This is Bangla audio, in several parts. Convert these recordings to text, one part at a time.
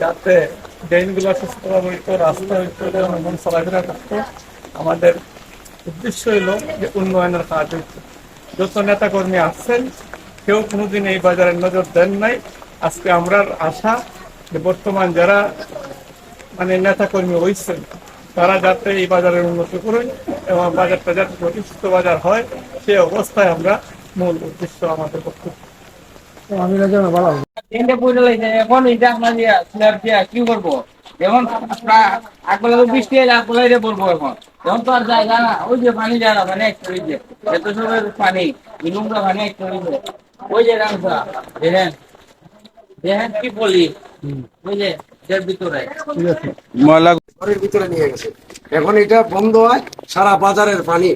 যাতে সুস্থভাবে আমাদের উদ্দেশ্য হলো যে উন্নয়নের কাজ হইতো। যত নেতা কর্মী আসছেন কেউ কোনোদিন এই বাজারে নজর দেন নাই। আজকে আমরা আশা যে বর্তমান যারা মানে নেতা কর্মী হয়েছেন তারা যাতে এই বাজারের উন্নতি করেন এবং বাজারটা যাতে প্রতিষ্ঠিত বাজার হয় সেই অবস্থায় আমরা মূল উদ্দেশ্য আমাদের বক্তব্য। আমি না পড়ে লাগছে এখন এটা আপনার দিয়া স্ল্যাব দিয়া কি করব? এখন আগবেলা তো বৃষ্টি এলে আগবেলা এটা পড়ব এখন। এখন তো আর জায়গা না ওই যে পানি যায় না পানি একটা হয়েছে এত সময় পানি ইলুমটা পানি একটা হয়েছে ওই যে রামসা দেখেন দেখেন কি বলি ওই যে ভিতরে। ময়লা ঘরের ভিতরে নিয়ে গেছে। এখন এটা বন্ধ হয়, সারা বাজারের পানি,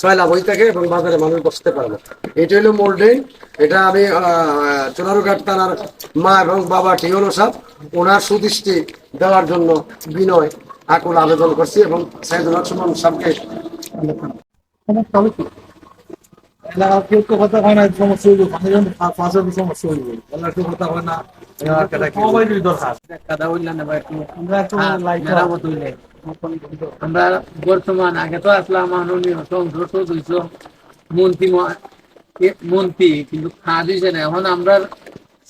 সয়লা বই থাকে এবং বাজারে মানুষ বসতে পারে না এটা হলো মোল্ডেন এটা আমি চোনারুঘাট থানার মা এবং বাবা টিওন সাহ ওনার সুদৃষ্টি দেওয়ার জন্য বিনয় আকুল আবেদন করছি এবং সাইদুল সুমন সাহকে এলাকার কেউ তো কথা হয় না সমস্যা হইব সমস্যা হইব এলাকার কেউ কথা হয় না ভাই আমরা বর্তমান আগে তো আসলাম মাননীয় সংসদ সদস্য মন্ত্রী মহা- মন্ত্রী কিন্তু খাওয়া দিছে না। এখন আমরা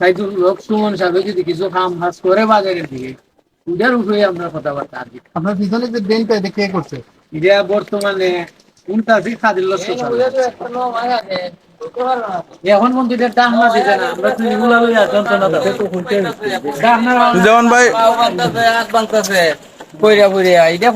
সাইদুল লোক সুমন সাহেব যদি কিছু কাম কাজ করে বাজারের দিকে ওটার উঠে আমরা কথাবার্তা আর কি আপনার পিছনে যে এটা কে করছে? এটা বর্তমানে উনতাসি খাদির লোক এখন মন্দিরের ডাহনা দিতে না আমরা তুমি এগুলা লইয়া যন্ত্রণা দাম না যেমন ভাই কইরা কইরা এটা